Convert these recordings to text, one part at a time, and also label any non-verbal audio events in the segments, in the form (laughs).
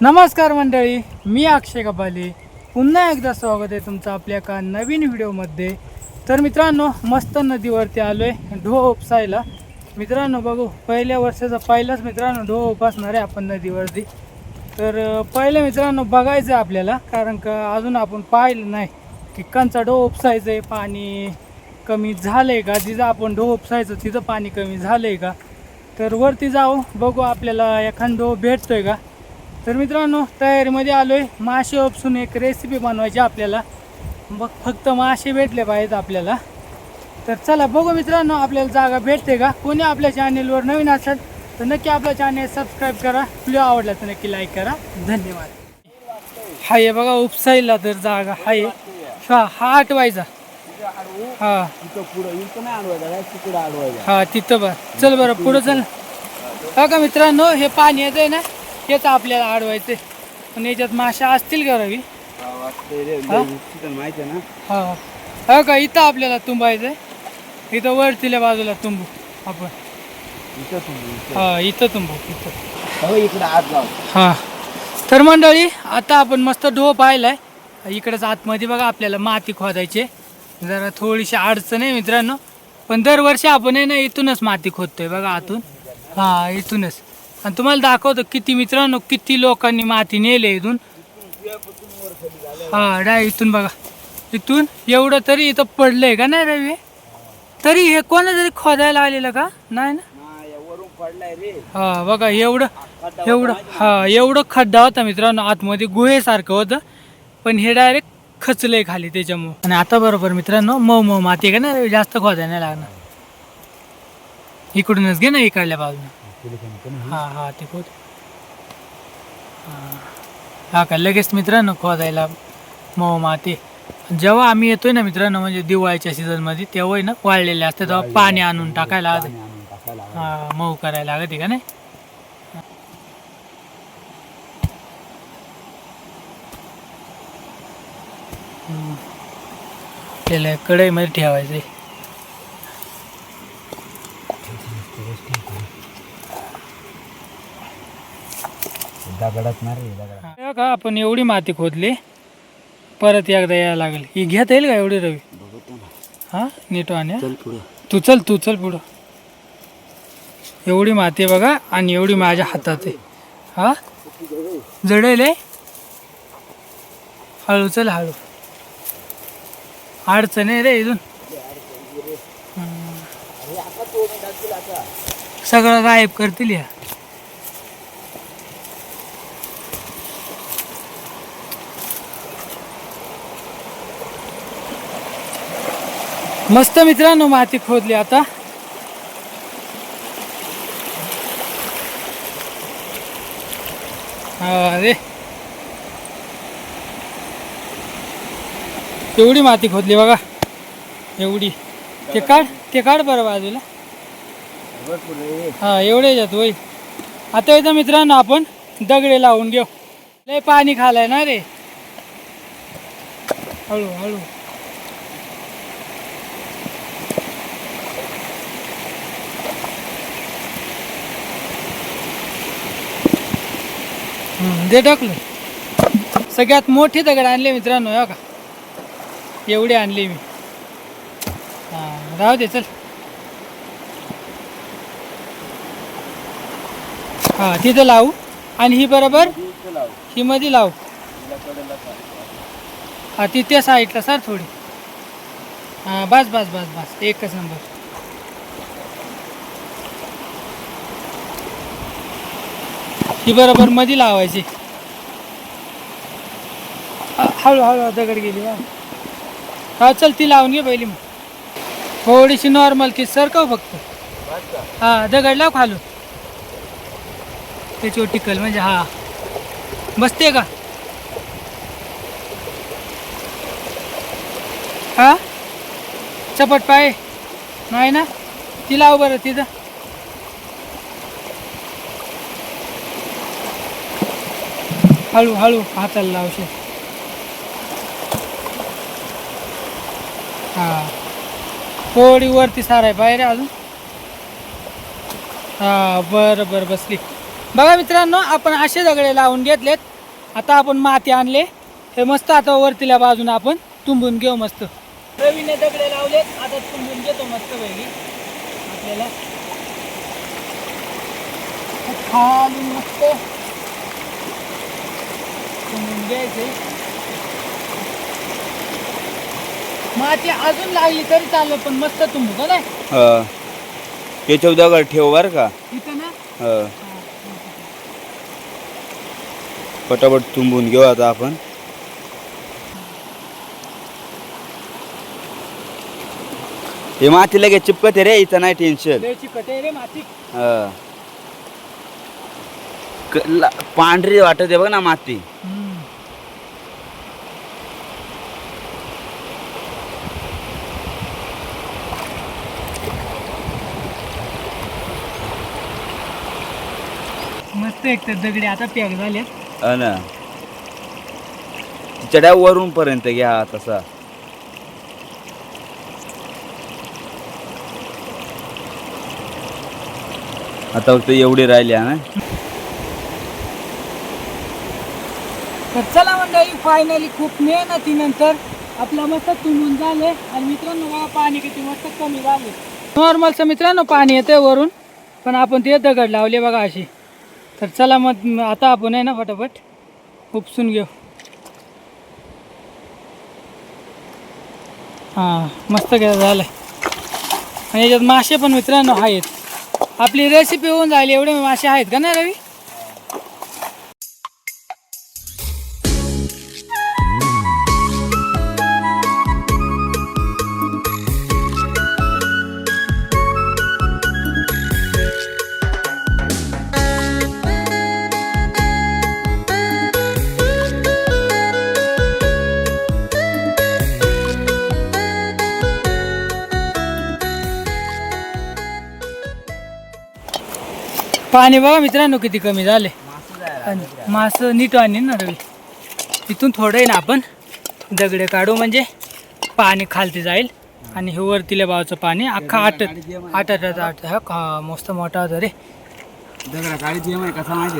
नमस्कार मंडळी मी अक्षय कपाले. पुन्हा एकदा स्वागत आहे तुमचं आपल्या का नवीन व्हिडिओमध्ये. तर मित्रांनो मस्त नदीवरती आलो आहे ढो उपसायला. मित्रांनो बघू पहिल्या वर्षाचा पहिलाच मित्रांनो ढो उपासणार आहे आपण नदीवरती. तर अं, पहिलं मित्रांनो बघायचं आहे आपल्याला कारण का अजून आपण पाहिलं नाही की कंचा ढो उपसायचं आहे पाणी कमी झालं आहे का? जिथं आपण ढो उपसायचं तिथं पाणी कमी झालं आहे का? तर वरती जाऊ बघू आपल्याला एखाद ढो आहे का? तर मित्रांनो तयारीमध्ये आलो आहे मासे उपसून एक रेसिपी बनवायची आपल्याला. मग फक्त मासे भेटले पाहिजेत आपल्याला. तर चला बघू मित्रांनो आपल्याला जागा भेटते का? कोणी आपल्या चॅनेलवर नवीन असेल तर नक्की आपल्या चॅनेल सबस्क्राईब करा. व्हिडिओ आवडला तर नक्की लाईक करा. धन्यवाद. हाय बघा उपसाईला तर जागा हाय. हा हा आठवायचा. हा. हा तिथं बरं चल बरं पुढं चल. हा का मित्रांनो हे पाणी येत आहे ना? हेच आपल्याला अडवायचे पण याच्यात माशा असतील का रवी? माहिती ना. हा. हा का? इथं आपल्याला तुंबायचं आहे इथं वरतील्या बाजूला तुंबू आपण. हा इथं तुंबू इथं. हो हा. तर मंडळी आता आपण मस्त ढो पाहिलाय. इकडंच आतमध्ये बघा आपल्याला माती खोदायची. जरा थोडीशी अडचण आहे मित्रांनो. पण दरवर्षी आपण आहे ना इथूनच माती खोदतोय बघा आतून. हा इथूनच. आणि तुम्हाला दाखवतो किती मित्रांनो किती लोकांनी माती नेले इथून. हा डाय इथून बघा. इथून एवढं तरी इथं पडलंय का नाही रवी? तरी हे कोणा तरी खोदायला आलेलं का? नाही ना? हा, बघा एवढं एवढं हा एवढं खड्डा होता मित्रांनो आतमध्ये गुहेसारखं होतं. पण हे डायरेक्ट खचलंय खाली त्याच्यामुळं. आणि आता बरोबर मित्रांनो मऊ मऊ माती आहे का नाही जास्त खोदाय नाही लागणार. इकडूनच घे ना इकडल्या बाजूने. हा. हा ते खोद. हा. का लगेच मित्रांनो खोदायला मऊ माती. जेव्हा आम्ही येतोय ना मित्रांनो म्हणजे दिवाळीच्या सीझनमध्ये तेव्हा ना वाळलेले असते तेव्हा पाणी आणून टाकायला हा मऊ करायला लागते का नाही. त्याला कढईमध्ये ठेवायचे. दगडात ना रे दगडात. हा. का आपण एवढी माती खोदली परत एकदा यायला लागेल. ही घेता येईल का एवढी रवी? बघतो ना हा? नीट आणि चल पुढं. तू चल तू चल पुढं. एवढी माती आहे बघा आणि एवढी माझ्या हातात आहे. हा? जडेल आहे? हळू चल हळू. अडचण आहे रे इथून. हम्म. सगळं गायब करतील या. मस्त मित्रांनो माती खोदली आता. अरे. एवढी माती खोदली बघा. एवढी. ते काढ ते काढ बरं बाजूला. हा एवढे याच्यात होईल. आता इथं मित्रांनो आपण दगडे लावून घेऊ. लय पाणी खालाय ना रे. हळू हळू. दे टाकलो. सगळ्यात मोठी दगड आणले मित्रांनो हो का एवढे आणले मी. हां राहू दे चल. हा तिथं लावू. आणि ही बरोबर ही मध्ये लावू. हां तिथे हा साईडला सर थोडी. हा बस बस बस बस. एकच नंबर ही बरोबर मध्ये लावायची. हा, हळू हळू दगड गेली हा. चल ती लावून घे पहिली मग. थोडीशी नॉर्मल की सरकव फक्त? हा दगड लाव खालून. त्याच्यावर टिकल म्हणजे हा. बसते का? हा? चपट पाय. नाही ना? ती लाव बरं तिथं. हळू हळू हाताला लावशे हा. थोडी वरती साराय आहे बाहेर अजून. हा बरं बरं बसली. बघा मित्रांनो आपण असे दगडे लावून घेतलेत. आता आपण माती आणले. हे मस्त आता वरतीला बाजून आपण तुंबून घेऊ मस्त. रवीने दगडे लावलेत. आता तुंबून घेतो मस्त पैकी. आपल्याला. खालून मस्त. तुंबून घ्यायचे माती अजून लागली तरी चालेल पण मस्त तुंबू का नाही हा ठेव बर का. इथं ना? हा. पटापट तुंबून घेऊ आता आपण. हे माती लगेच चिपकते रे इथं नाही टेन्शन लय चिकट आहे रे माती. हा. क- ला- पांढरी वाटत आहे बघ ना माती. मस्त एक तर दगडी आता पॅक हा ना. चढ्या वरून पर्यंत घ्या तसा. आता फक्त एवढी राहिली हा ना. तर चला मंडळी फायनली खूप मेहनतीनंतर आपलं मस्त तुंबून झाले आणि मित्रांनो बघा पाणी किती मस्त कमी झाले नॉर्मलचं मित्रांनो पाणी येतंय वरून. पण आपण ते दगड लावले बघा अशी तर चला मग आता आपण आहे ना फटाफट उपसून घेऊ. हां मस्त घ्या झालं आणि याच्यात मासे पण मित्रांनो आहेत. आपली रेसिपी होऊन जाईल एवढे मासे आहेत का नाही रवी? पाणी बघा मित्रांनो किती कमी झाले. आणि मास नीट आणि ना रवी तिथून थोडं आहे ना आपण दगडे काढू म्हणजे पाणी खालती जाईल. आणि हे वरतील्या बाजूचं पाणी अख्खा आटत आटत आटत हा का मस्त मोठा होता रे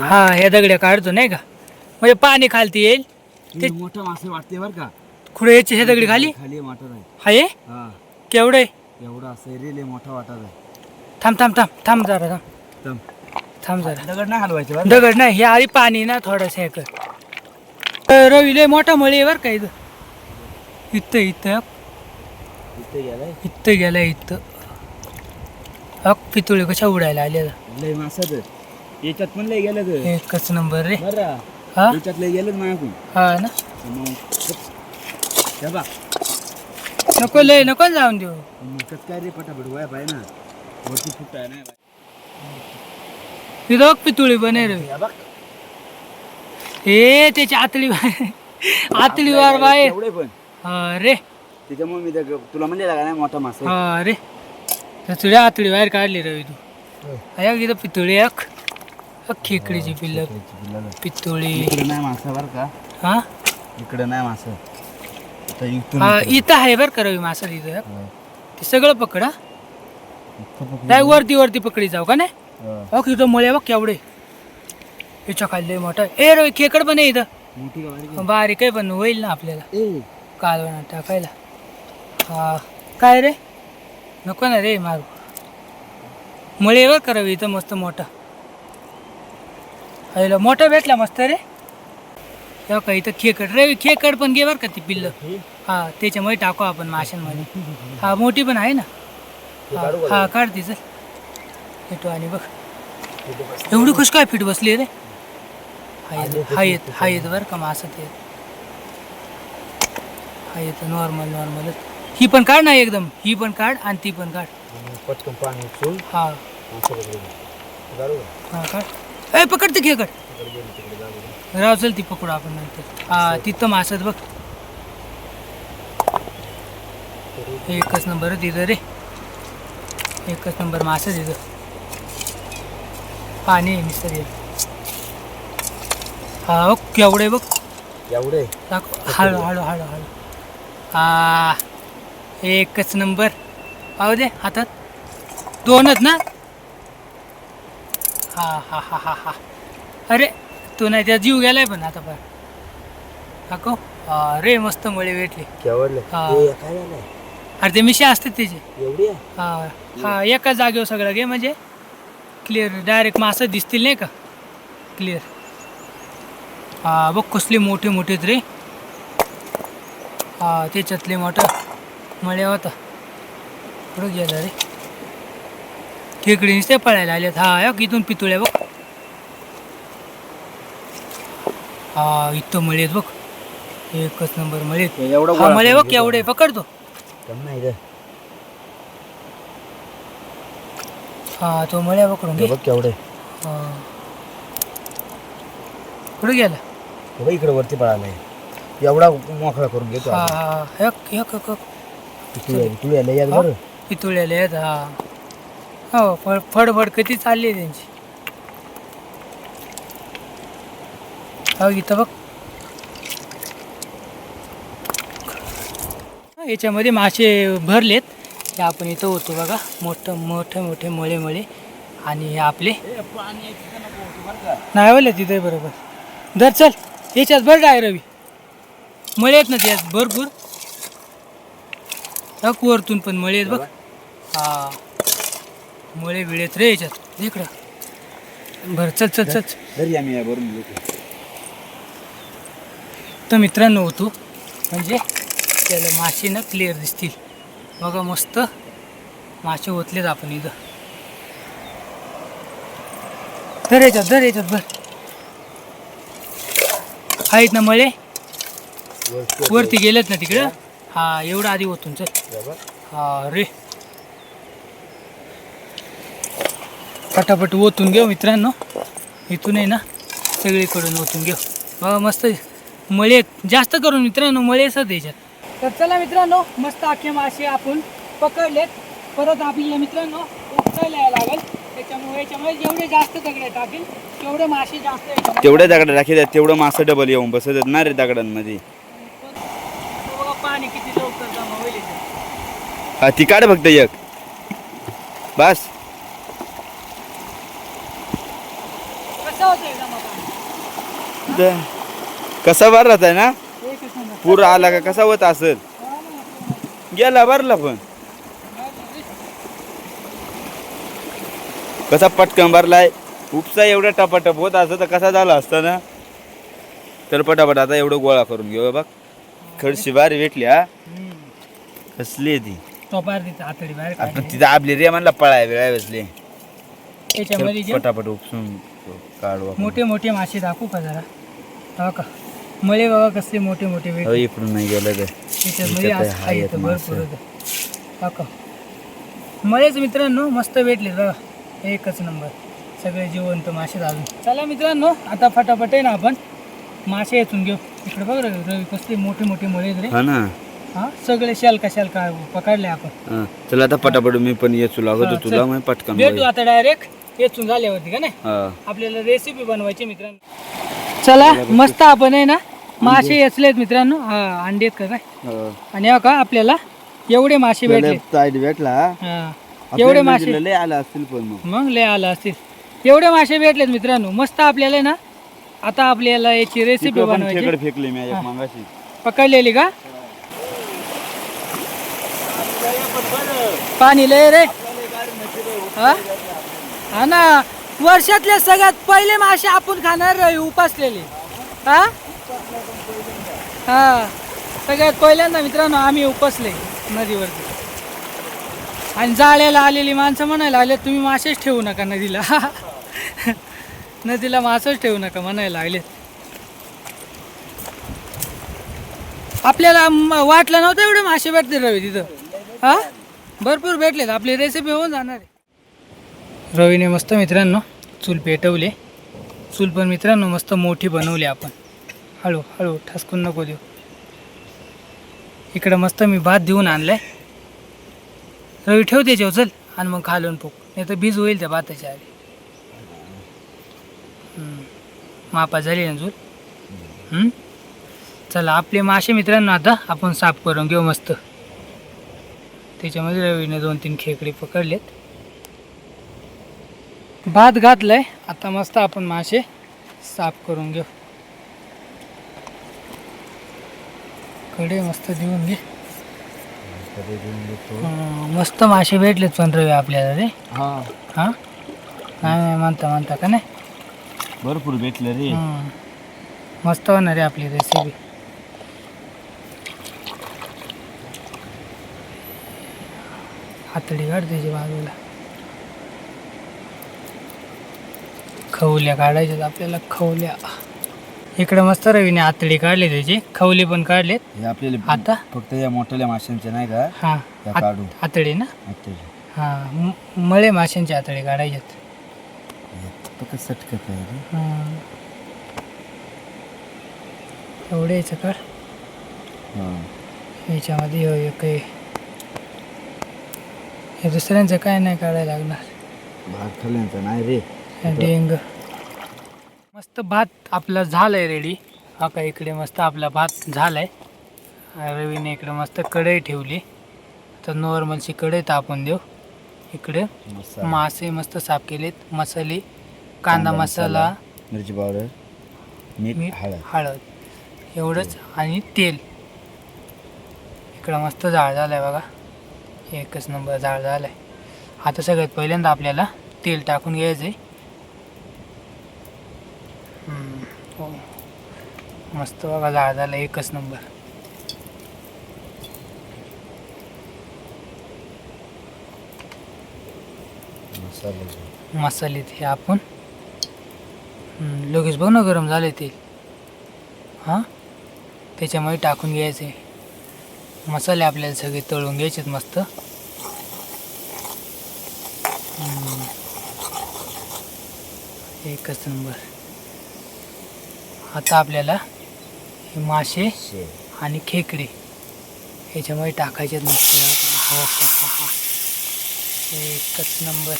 हा हे दगडे काढतो नाही का? म्हणजे पाणी खालती येईल. ते- मोठा मासे वाटते बर का? खुडे याचे हे दगडी खाली? खाली आहे हाय हा. केवढं आहे? एवढा रे मोठा वाटत आहे. थांब थांब थांब थांब जरा थांब. दम. थांब जरा. दगड नाही हलवायचे बरं. दगड नाही हे आधी पाणी ना थोडंसं हे कर. अ, रवी लय मोठा मळी आहे बरं का इथं? इथं इथं इथे गेलाय? इथं गेलं इथं. हक पितुळे कशा उडायला आले लय मासात याच्यात पण लय गेलं ग. एकच नंबर रे. बरं. हा? याच्यात लय गेलं माझ्याकडून हा ना? मग हे बघ. नको लय नको जाऊन देऊ. मग कसं काय रे पटापट? वया पाहिजे ना. वरती फुटाय नाही तिथं बघ पितुळी बने रे हे बघ हे त्याची आतळी बाहेर आतळी वार बाहेर एवढे पण. हा रे त्याच्यामुळे मी त्या- तुला म्हणजे लागा नाही मोठा मासा. हा रे तर तुझ्या आतळी बाहेर काढली रवी तू. अया इथं पितुळी एक अख्खी खेकडीची पिल्ल. पितुळी. इकडे नाही मासा बर का? हा? इकडे नाही मासा. आता इथून हा इकडे. इथं आहे बरं का रवी मासा तिथं? हा. ते सगळं पकडा. काय वरती वरती पकडी जाऊ का नाही? अहो इथं मळे बघ केवढे. याच्या खाली लय मोठा ए रवी खेकड पण आहे इथं. बारीक आहे? पण होईल ना आपल्याला. कालवण टाकायला. हा. काय रे? नको ना रे मारू. मळे बघ का रवी इथं मस्त मोठा. हायला मोठा भेटला मस्त रे. का इथं खेकड. रवी खेकड पण घे बरं का ती पिल्लं. हा? त्याच्यामुळे टाकू आपण माशांमध्ये. हा मोठी पण आहे ना. हा, हा काढ तिचं येतो आणि बघ. एवढी कशी काय फिट बसली रे? हा येत हा येत हा बरं का मासा ते. हा येतं नॉर्मल नॉर्मलच ही पण काढ ना एकदम. ही पण काढ आणि ती पण काढ. पटकन पाणी उचलून हा? हा काढ. ए पकड ते खेकड राव चल ती पकडू आपण नंतर. हा तिथं मासत बघ. एकच नंबर तिथं रे. एकच नंबर मासं तिथं पाणी आहे निसर हा बघ केवढे बघ. एवढे? दाखव. हळू हळू हळू हळू. हा एकच नंबर. पाहू दे हातात. दोनच ना? हा हा हा हा हा. अरे तू नाही त्या जीव गेलाय पण आता पण काको रे मस्त मळे भेटले. केवढले? हा. ए, काय झालंय. अरे ते मिशे असतात त्याचे. एवढी आहे? हा हा एका जागेवर सगळं घे म्हणजे. क्लिअर डायरेक्ट मासं दिसतील नाही का? क्लिअर हा बघ कसले मोठे मोठे रे हा त्याच्यातले मोठा. मळ्या होता. कुठं गेला रे. खेकडे नुसते पळायला आलेत. हा या इथून पितुळ्या बघ. हा इथं मळेत बघ. एकच नंबर मळेत एवढा मळे बघ. एवढे पकडतो नाही रे. हा तो मळ्या पकडून घे. बघ केवढे हा. कुठे गेला? बघ इकडे वरती पळालाय. एवढा मोकळा करून घेतो हा आपण. हा एक एक बरं? पितुळ्याला आहेत हा. हो फड फडफड किती चालली आहे त्यांची? हो इथं बघ. याच्यामध्ये मासे भरलेत. हे आपण इथं होतो बघा. मोठं मोठे मोठे मळे मळे. आणि हे आपले नाही बोलले तिथे बरोबर. धर चल. याच्यात भर काय रवी. मळे आहेत ना त्यात भरपूर. टाक वरतून पण मळे आहेत बघ. हा. मळे बिळेत रे याच्यात. इकडं. बरं चल चल चल. तर मित्रांनो होतो. म्हणजे त्याला मासे ना क्लिअर दिसतील. बघा मस्त. मासे ओतलेत आपण इथं. धर याच्यात धर याच्यात बर आहेत ना मळे? वरती गेलेत ना तिकडं? हा एवढं आधी ओतून चल. हा रे. पटापट ओतून घेऊ मित्रांनो. इथून आहे ना सगळीकडून ओतून घेऊ. बघा मस्त. मळे जास्त करून मित्रांनो मळेच याच्यात. तर चला मित्रांनो मस्त आखे मासे आपण पकडलेत. परत आपल्याला मित्रांनो उपटायला यायला लागेल. त्याच्यामुळे याच्यामुळे जेवढे जास्त दगडे टाकेल तेवढे मासे जास्त तेवढ्या दगड राखी तेवढं मासं डबल येऊन बसत ना रे दगडांमध्ये. पाणी किती लवकर जमा होईल याच्यात. हा ती काढ फक्त एक. बस. कसं होतं जमा पाणी? कसा भर राहत आहे ना. पूर आला का कसा होत असेल? गेला भरला पण. कसा पटकन भरलाय? उपसा एवढा टपाटप होत असं तर कसा झाला असता ना? तर पटापट आता एवढं गोळा करून घेऊ बघ. खडशी भारी भेटली हा. कसली ती? आपण. तिथं आपली रे म्हणला पळाय वेळा बसली. पटापट उपसून काढू. मोठे मोठे मासे दाखवू का जरा? हो का? मळे बघा कसले मोठे मोठे हो, भेटले इकडून नाही गेलं तर त्याच्यामध्ये इथं आज तर आहे आहेत इथं भरपूर मासे. होतं. हो का मळेच मित्रांनो मस्त भेटले बघा. एकच नंबर. सगळे जिवंत मासे घालून चला मित्रांनो आता फटाफट आहे ना आपण मासे येचून घेऊ. इकडे बघ रवी रवी कसले मोठे मोठे मळे आहेत रे. हा ना. हा सगळे शालका शालका पकडले आपण. हा. चला आता पटापट मी पण येचू लागतो हा, तुला चल. मग पटकन भेटू. आता डायरेक्ट येचून झाल्यावरती का नाही? हा. आपल्याला रेसिपी बनवायची मित्रांनो. चला मस्त आपण आहे ना मासे येचलेत मित्रांनो. हा अंडे आहेत का काय? हा. आणि हो का आपल्याला एवढे मासे भेटले. त्याला ताईट भेटला. हा एवढे मासे. नदीला लय आला असतील पण मग. मग लय आला असतील. एवढे मासे भेटलेत मित्रांनो. मस्त आपल्याला ना आता आपल्याला याची रेसिपी तिकडं पण बनवायची. खेकडे फेकले मी एक. मागाशी. पकडलेली का? पाणी लय रे. हा? हा ना. वर्षातले सगळ्यात पहिले मासे आपण खाणार रही उपासलेले. हा? हा. सगळ्यात पहिल्यांदा मित्रांनो आम्ही उपसले नदीवरती. आणि जाळ्याला आलेली माणसं म्हणायला आले तुम्ही मासेच ठेवू नका नदीला. (laughs) नदीला मासच ठेवू नका म्हणायला लागले आपल्याला वाटलं नव्हतं एवढे मासे भेटतील रवी तिथं. हा? भरपूर भेटलेत. आपली रेसिपी होऊन जाणार आहे. रवीने मस्त मित्रांनो चूल पेटवले. चूल पण मित्रांनो मस्त मोठी बनवली आपण. हळू हळू ठसकून नको देऊ. इकडं मस्त मी भात देऊन आणलाय. रवी ठेव त्याच्यावर चल. आणि मग खालून पोक नाही तर बीज होईल त्या भाताच्या आधी. मापा झाली ना चूल चला आपले मासे मित्रांनो आता आपण साफ करून घेऊ मस्त. त्याच्यामध्ये रवीने दोन तीन खेकडे पकडलेत. भात घातलाय. आता मस्त आपण मासे साफ करून घेऊ. कडे मस्त देऊन घे मस्त मासे भेटलेत पण रवी आपल्याला रे. हा. हां? नाही म्हणता म्हणता का नाही? भरपूर भेटलं रे. हं. मस्त होणार आहे आपली रेसिपी हातडी काढ त्याची बाजूला. खवल्या काढायच्यात आपल्याला खवल्या. इकडे मस्त रवीने आतडी काढली त्याची. खवली पण काढलेत. हे आपल्याला आता? फक्त या मोठ्या माशांचे नाही का? हा त्या आत- काढू आतडी ना? आता हा म- मळे माशांची आतडी काढायच्यात. फक्त सटकत आहे रे. हं. एवढे याचं काढ. हा. याच्यामध्ये हो एक आहे. हे दुसऱ्यांचं काय नाही काढायला लागणार. भात खाल्ल्यानंतर नाही रे. हे डेंग. मस्त भात आपला झालाय रेडी हा का इकडे मस्त आपला भात झालाय. रवीने इकडे मस्त कढई ठेवली. तर नॉर्मलची कढई तापून देऊ. इकडे. मासे मस्त साफ केलेत. मसाले कांदा मसाला मिरची पावडर मीठ हळद. हळद. एवढंच आणि तेल. इकडं मस्त जाळ झालाय बघा. एकच नंबर जाळ झालाय. आता सगळ्यात पहिल्यांदा आपल्याला तेल टाकून घ्यायचंय. हम्म, हो. मस्त बघा झाला एकच नंबर मसाला. मसाले ते आपण. लगेच बघ ना गरम झाले तेल. हां? त्याच्यामध्ये टाकून घ्यायचे. मसाले आपल्याला सगळे तळून घ्यायचेत मस्त. एकच नंबर आता आपल्याला हे मासे आणि खेकडे ह्याच्यामध्ये टाकायचे मस्त. हा हा हा हा एकच नंबर.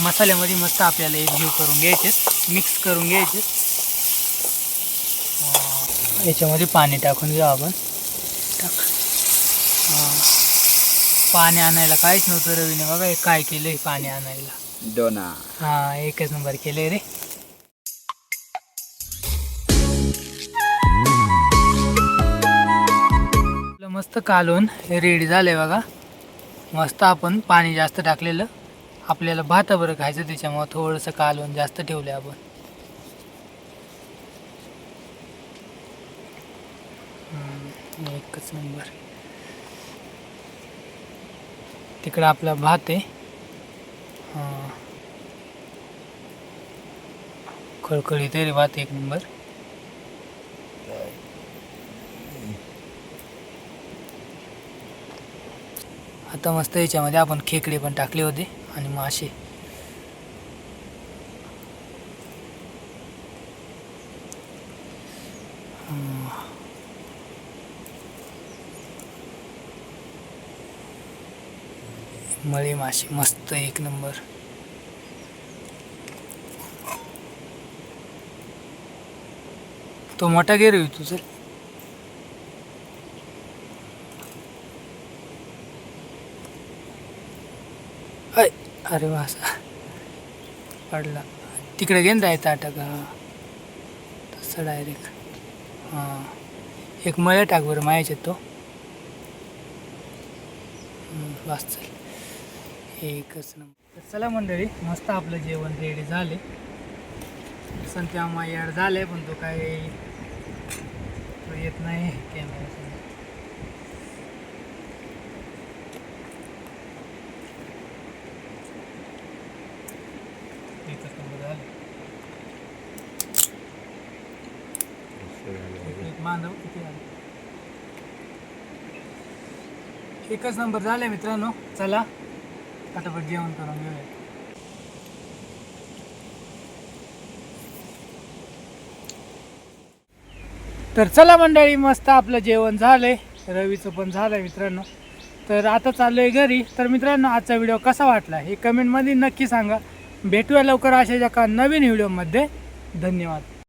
मसाल्यामध्ये मस्त आपल्याला एक जीव करून घ्यायचे मिक्स करून घ्यायचे याच्यामध्ये पाणी टाकून घेऊ आपण. टाक. पाणी आणायला काहीच नव्हतं रवीने बघा काय केलं पाणी आणायला. डोना. हां एकच नंबर केले रे. मस्त कालवून हे रेडी आहे बघा. मस्त आपण पाणी जास्त टाकलेलं. आपल्याला भाताबरं खायचं त्याच्यामुळं थोडंसं कालवण जास्त ठेवलं आहे आपण एकच नंबर. तिकडं आपला भात आहे. हां. खळखळीत रे भात एक नंबर. आता मस्त याच्यामध्ये आपण खेकडे पण टाकले होते आणि मासे मळे मासे मस्त एक नंबर. तो मोठा गे रे तू चल अय अरे वास पडला. तिकडे घेऊन जायचं आटा हां तसं डायरेक्ट हां. एक मळ्या टाक बरं मायाच्यात तो. हम्म, चल एकच नंबर. चला मंडळी मस्त आपलं जेवण रेडी झाले. संत्या याड झाले पण तो काय तो येत नाही. कॅमेरा एकच नंबर झाले एक मानव किती आले एकच नंबर झाले मित्रांनो. चला पटापट जेवण करून घेऊया. तर चला मंडळी मस्त आपलं जेवण झालंय. रवीचं पण झालंय मित्रांनो. तर आता चाललोय घरी. तर मित्रांनो आजचा व्हिडिओ कसा वाटला हे कमेंटमध्ये नक्की सांगा. भेटूया लवकर अशा एका नवीन व्हिडिओमध्ये. धन्यवाद.